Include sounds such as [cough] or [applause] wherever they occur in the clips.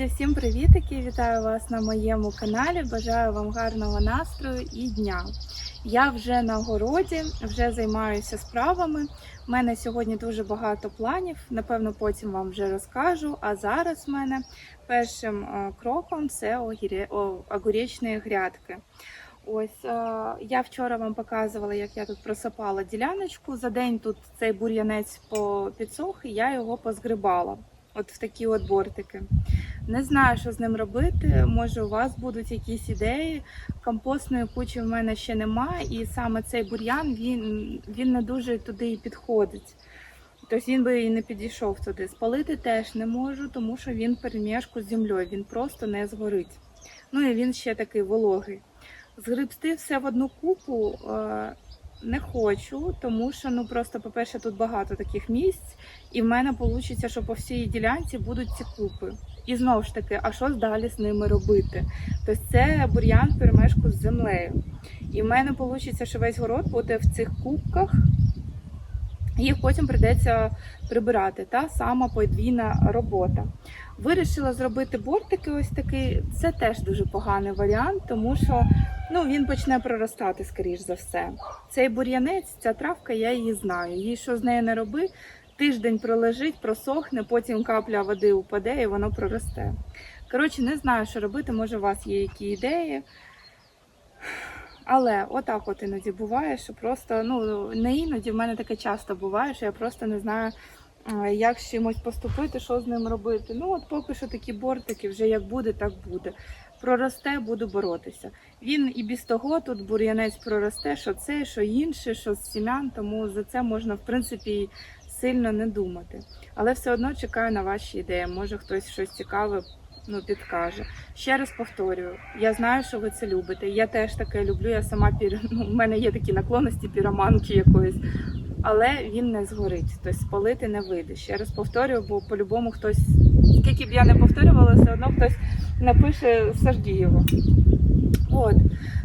Друзі, всім привітики! Вітаю вас на моєму каналі. Бажаю вам гарного настрою і дня. Я вже на городі, вже займаюся справами. У мене сьогодні дуже багато планів. Напевно, потім вам вже розкажу. А зараз в мене першим е, кроком це огірє- грядки. Ось е, я вчора вам показувала, як я тут просапала діляночку. За день тут цей бур'янець підсох, і я його позгрибала. От в такі от бортики. Не знаю, що з ним робити. Може, у вас будуть якісь ідеї. Компостної кучі в мене ще немає, і саме цей бур'ян він, він не дуже туди і підходить. Тобто він би і не підійшов туди. Спалити теж не можу, тому що він перемішку з землею, він просто не згорить. Ну і він ще такий вологий. Згребсти все в одну купу е, не хочу, тому що ну просто, по-перше, тут багато таких місць, і в мене вийде, що по всій ділянці будуть ці купи. І знову ж таки, а що далі з ними робити? Тобто це бур'ян в перемешку з землею. І в мене вийде, що весь город буде в цих кубках. Їх потім прийдеться прибирати. Та сама подвійна робота. Вирішила зробити бортики ось такий. Це теж дуже поганий варіант, тому що ну, він почне проростати, скоріш за все. Цей бур'янець, ця травка, я її знаю. Їй що з нею не роби, тиждень пролежить, просохне, потім капля води упаде і воно проросте. Коротше, не знаю, що робити, може, у вас є які ідеї. Але отак от іноді буває, що просто, ну не іноді, в мене таке часто буває, що я просто не знаю, е, як з чимось поступити, що з ним робити. Ну, от поки що такі бортики, вже як буде, так буде. Проросте, буду боротися. Він і без того тут бур'янець проросте, що це, що інше, що з сім'ян, тому за це можна, в принципі, сильно не думати. Але все одно чекаю на ваші ідеї. Може хтось щось цікаве ну, підкаже. Ще раз повторюю, я знаю, що ви це любите. Я теж таке люблю. Я сама пір... [laughs] ну, в мене є такі наклонності піроманки якоїсь, але він не згорить. Тобто спалити не вийде. Ще раз повторюю, бо по-любому хтось, скільки б я не повторювала, все одно хтось напише його. От.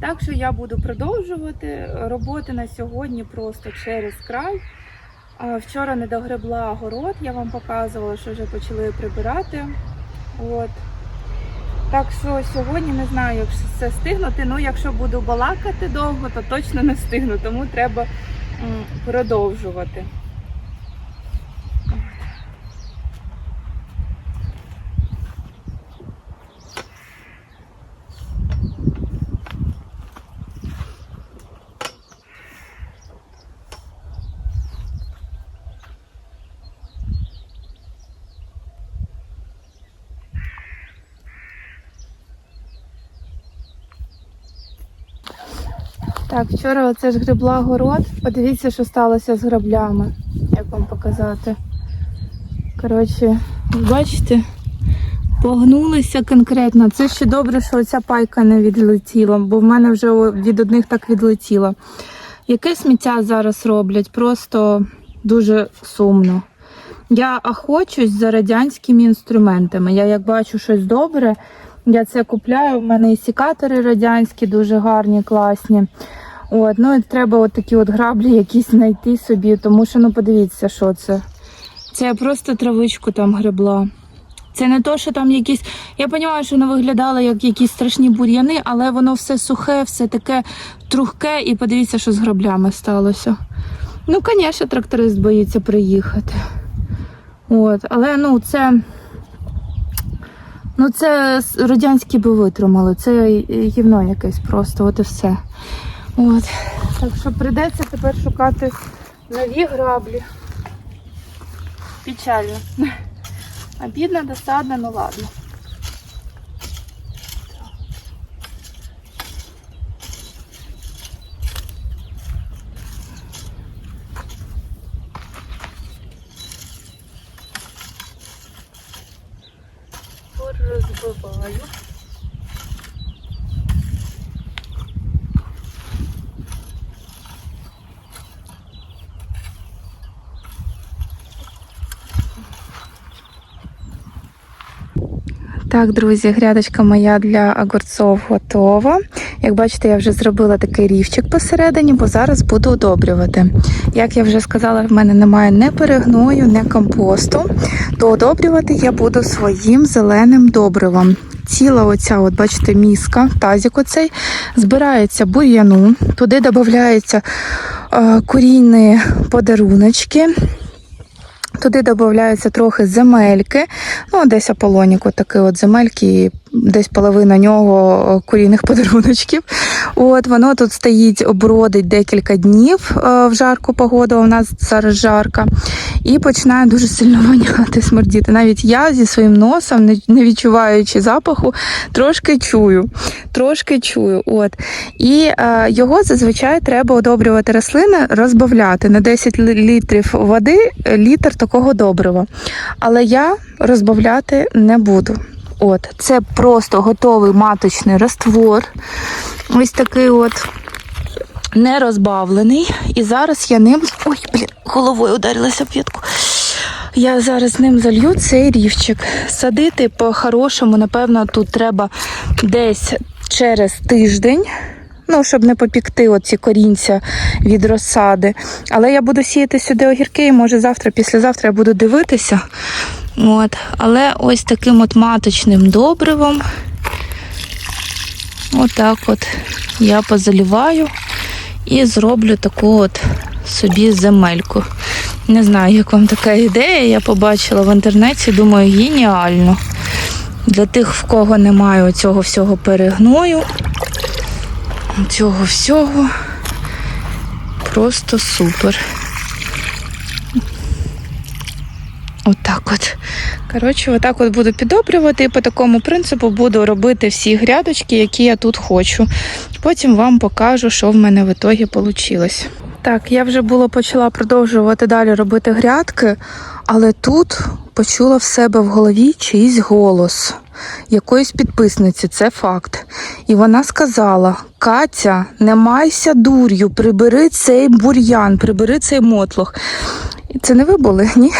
Так що я буду продовжувати роботи на сьогодні просто через край. Вчора не догребла город, я вам показувала, що вже почали прибирати. От. Так що сьогодні не знаю, як все встигнути. Ну, якщо буду балакати довго, то точно не встигну, тому треба продовжувати. Так, вчора оце ж гребла город. Подивіться, що сталося з граблями. Як вам показати? Коротше, бачите, погнулися конкретно. Це ще добре, що оця пайка не відлетіла, бо в мене вже від одних так відлетіло. Яке сміття зараз роблять? Просто дуже сумно. Я охочусь за радянськими інструментами. Я як бачу щось добре, я це купляю. У мене і сікатори радянські, дуже гарні, класні. От, ну і треба от такі от граблі якісь знайти собі, тому що ну подивіться, що це. Це я просто травичку там гребла. Це не то, що там якісь. Я розумію, що воно виглядало як якісь страшні бур'яни, але воно все сухе, все таке трухке, і подивіться, що з граблями сталося. Ну, звісно, тракторист боїться приїхати. От, але ну це. Ну, це радянські би витримали, це гівно якесь просто, от і все. От. Так що прийдеться тепер шукати нові граблі. Печально. Обідно, досадно, ну ладно. Так, друзі, грядочка моя для огурцов готова. Як бачите, я вже зробила такий рівчик посередині, бо зараз буду удобрювати. Як я вже сказала, в мене немає ні перегною, ні компосту, то удобрювати я буду своїм зеленим добривом. Ціла оця, от бачите, міска, тазик оцей, збирається бур'яну, туди додаються е, корінні подаруночки. Туди додаються трохи земельки, ну десь аполоніку, такі от земельки, десь половина нього корінних [laughs] подаруночків. От воно тут стоїть, обродить декілька днів е, в жарку погоду. У нас зараз жарка, і починає дуже сильно [laughs] воняти, смердіти. Навіть я зі своїм носом, не- не відчуваючи запаху, трошки чую. Трошки чую. От. І е, його зазвичай треба одобрювати рослини, розбавляти на 10 літрів води е, літр такого добрива. Але я розбавляти не буду. От, це просто готовий маточний раствор. Ось такий от не розбавлений. І зараз я ним. Ой, блін, головою ударилася в п'ятку. Я зараз ним залью цей рівчик. Садити по-хорошому, напевно, тут треба десь через тиждень. Ну, щоб не попікти оці корінця від розсади. Але я буду сіяти сюди огірки, і може завтра, післязавтра я буду дивитися. От. Але ось таким от маточним добривом. Отак от я позаліваю і зроблю таку от собі земельку. Не знаю, як вам така ідея. Я побачила в інтернеті, думаю, геніально. Для тих, в кого немає цього всього перегною, цього всього. Просто супер. Отак от. Коротше, отак от буду підобрювати і по такому принципу буду робити всі грядочки, які я тут хочу. Потім вам покажу, що в мене в ітогі вийшло. Так, я вже було почала продовжувати далі робити грядки, але тут почула в себе в голові чийсь голос якоїсь підписниці, це факт. І вона сказала: Катя, не майся дур'ю, прибери цей бур'ян, прибери цей мотлох. Це не ви були, ні?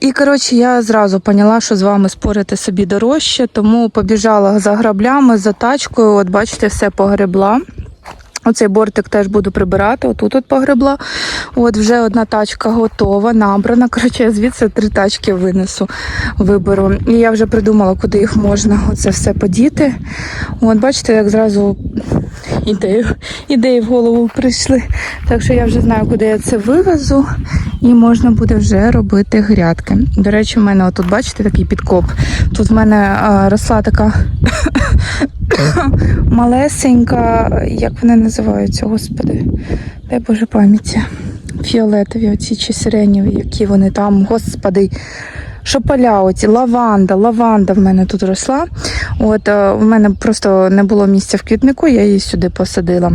І коротше, я зразу поняла, що з вами спорити собі дорожче, тому побіжала за граблями, за тачкою. От бачите, все погребла. Оцей бортик теж буду прибирати, отут от погребла. От вже одна тачка готова, набрана. Коротше, я звідси три тачки винесу, виберу. І я вже придумала, куди їх можна оце все подіти. От бачите, як зразу ідею, ідеї в голову прийшли. Так що я вже знаю, куди я це вивезу, і можна буде вже робити грядки. До речі, в мене отут, бачите, такий підкоп. Тут в мене а, росла така [coughs] малесенька, як вони називаються, господи, дай Боже пам'яті. Фіолетові, оці чи сиренєві, які вони там, господи. Шополя, оці, лаванда, лаванда в мене тут росла. От е, в мене просто не було місця в квітнику, я її сюди посадила.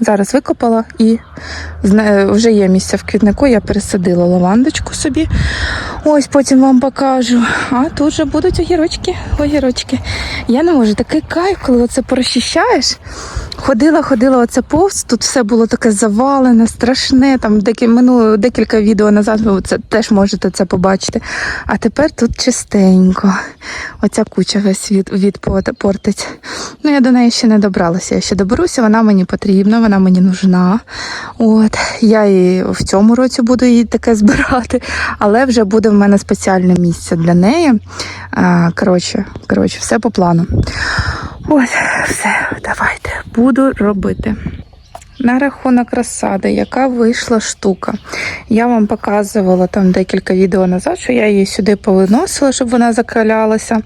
Зараз викопала і вже є місце в квітнику, я пересадила лавандочку собі. Ось потім вам покажу. А тут же будуть огірочки, огірочки. Я не можу, такий кайф, коли це порозчищаєш. Ходила, ходила оце повз, тут все було таке завалене, страшне. Там декі, минуло декілька відео назад ви це теж можете це побачити. А тепер тут чистенько. Оця куча весь від, відпортить. Ну, я до неї ще не добралася. Я ще доберуся, вона мені потрібна, вона мені нужна. От, я і в цьому році буду її таке [laughs] збирати, але вже буде в мене спеціальне місце для неї. Коротше, коротше, все по плану. Ось, все, давайте, буду робити. На рахунок розсади, яка вийшла штука. Я вам показувала там декілька відео назад, що я її сюди повиносила, щоб вона закалялася.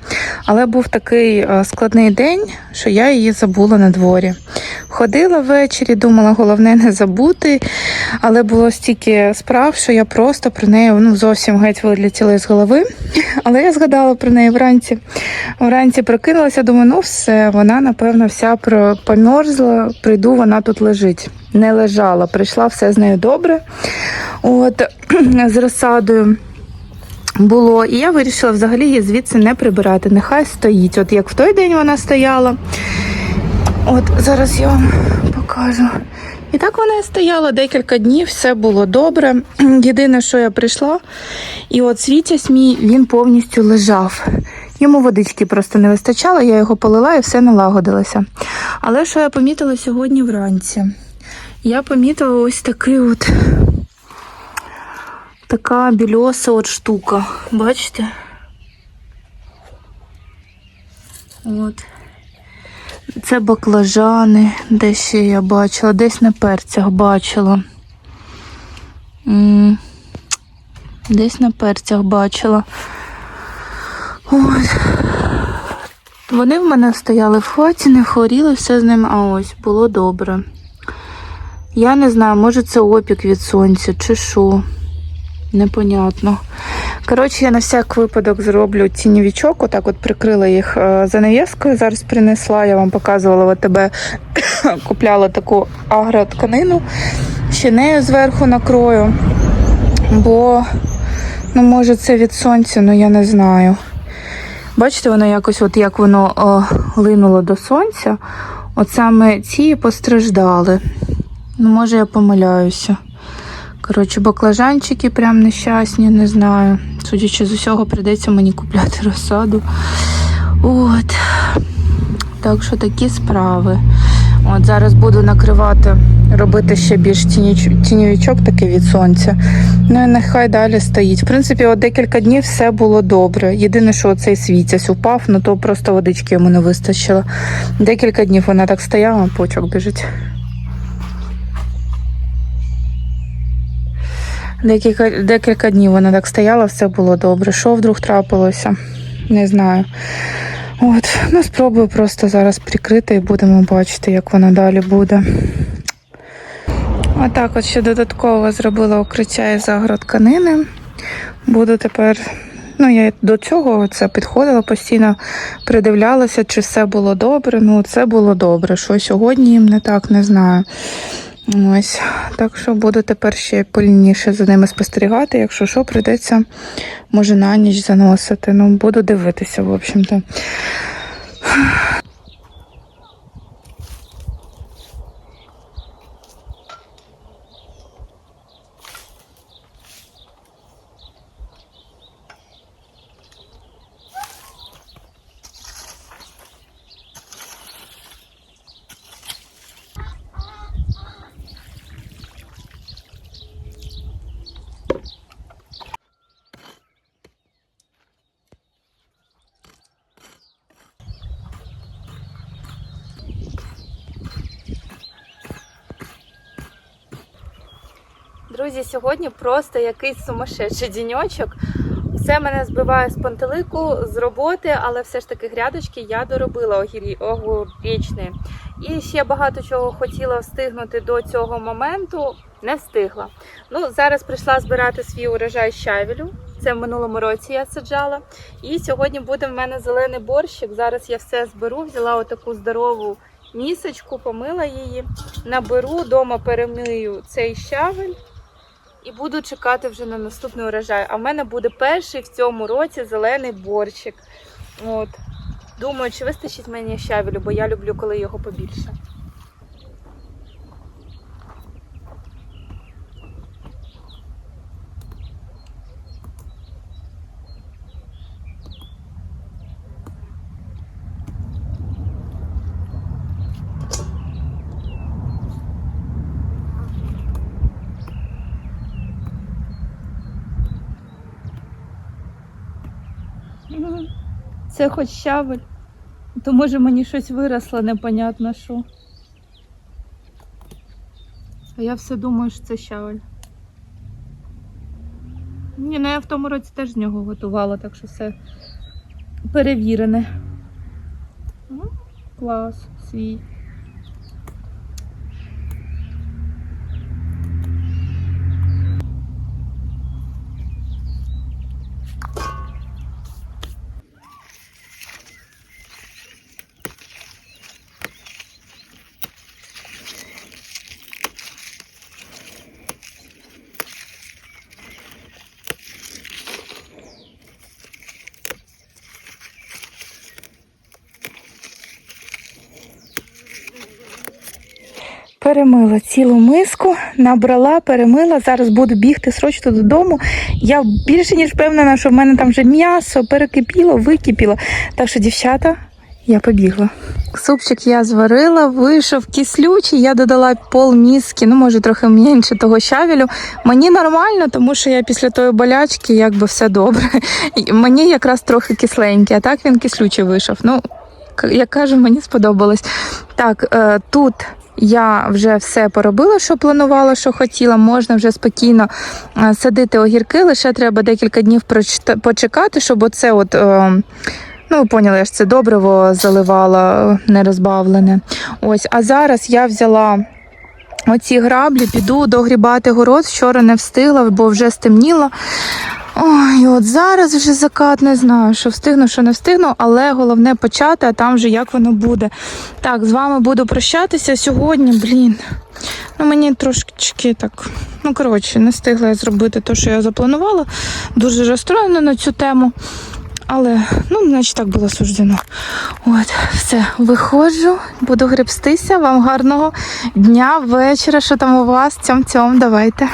Але був такий е, складний день, що я її забула на дворі. Ходила ввечері, думала, головне не забути. Але було стільки справ, що я просто про неї ну, зовсім геть вилетіла з голови. Але я згадала про неї вранці. Вранці прокинулася, думаю, ну все, вона, напевно, вся померзла, прийду, вона тут лежить. Не лежала, прийшла, все з нею добре. От, [clears throat] з розсадою було. І я вирішила взагалі її звідси не прибирати. Нехай стоїть. От як в той день вона стояла. От зараз я вам покажу. І так вона і стояла декілька днів, все було добре. [clears throat] Єдине, що я прийшла, і от світязь мій він повністю лежав. Йому водички просто не вистачало, я його полила і все налагодилося. Але що я помітила сьогодні вранці? Я помітила ось такий от така більоса от штука. Бачите? От. Це баклажани, де ще я бачила, десь на перцях бачила. Десь на перцях бачила. От. Вони в мене стояли в хаті, не хворіли, все з ними, а ось було добре. Я не знаю, може це опік від сонця чи що. Непонятно. Коротше, я на всяк випадок зроблю тіньовічок, отак от прикрила їх е, занавіскою. Зараз принесла, я вам показувала в [coughs] купляла таку агротканину, ще нею зверху накрою. Бо, ну, може, це від сонця, ну я не знаю. Бачите, воно якось, от як воно о, линуло до сонця, от саме ці постраждали. Ну, може, я помиляюся. Коротше, баклажанчики прям нещасні, не знаю. Судячи з усього, прийдеться мені купляти розсаду. От. Так що такі справи. От зараз буду накривати, робити ще більш тіньовичок такий від сонця. Ну і нехай далі стоїть. В принципі, от декілька днів все було добре. Єдине, що цей світязь упав, ну то просто водички йому не вистачило. Декілька днів вона так стояла, почок біжить. Декілька, декілька днів вона так стояла, все було добре. Що вдруг трапилося? Не знаю. От, ну спробую просто зараз прикрити і будемо бачити, як воно далі буде. Отак от ще додатково зробила укриття із агротканини. Буду тепер. Ну, я до цього це підходила, постійно придивлялася, чи все було добре. Ну, це було добре. Що сьогодні їм не так, не знаю. Ось. Так що буду тепер ще пильніше за ними спостерігати. Якщо що, прийдеться, може, на ніч заносити. Ну, буду дивитися, в общем-то. Друзі, сьогодні просто якийсь сумасшедший діньочок. Все мене збиває з пантелику з роботи, але все ж таки грядочки я доробила огуречні. І ще багато чого хотіла встигнути до цього моменту, не встигла. Ну, зараз прийшла збирати свій урожай щавелю. Це в минулому році я саджала. І сьогодні буде в мене зелений борщик. Зараз я все зберу, взяла отаку здорову місочку, помила її, наберу, дома перемию цей щавель і буду чекати вже на наступний урожай. А в мене буде перший в цьому році зелений борщик. От. Думаю, чи вистачить мені щавелю, бо я люблю, коли його побільше. Це хоч щавель, то може мені щось виросло, непонятно що. А я все думаю, що це щавель. Ні, ну я в тому році теж з нього готувала, так що все перевірене. Клас, свій. Перемила цілу миску, набрала, перемила. Зараз буду бігти срочно додому. Я більше ніж впевнена, що в мене там вже м'ясо перекипіло, википіло. Так що, дівчата, Я побігла. Супчик я зварила, вийшов кислючий, я додала пол міски, ну може трохи менше того щавелю. Мені нормально, тому що я після тої болячки якби все добре. Мені якраз трохи кисленький, а так він кислючий вийшов. Ну, як кажу, мені сподобалось. Так, е, тут я вже все поробила, що планувала, що хотіла. Можна вже спокійно е, садити огірки. Лише треба декілька днів почекати, щоб оце от. е, Ну, ви поняли, я ж це добриво заливала е, нерозбавлене. Ось, а зараз я взяла оці граблі, піду догрібати город. Вчора не встигла, бо вже стемніло. Ой, от зараз вже закат, не знаю, що встигну, що не встигну, але головне почати, а там вже як воно буде. Так, з вами буду прощатися сьогодні, блін. Ну, мені трошечки так. Ну, коротше, не встигла я зробити те, що я запланувала. Дуже розстроєна на цю тему. Але, ну, значить, так було суждено. От, все, виходжу, буду гребстися. Вам гарного дня, вечора, що там у вас. Цьом-цьом, давайте.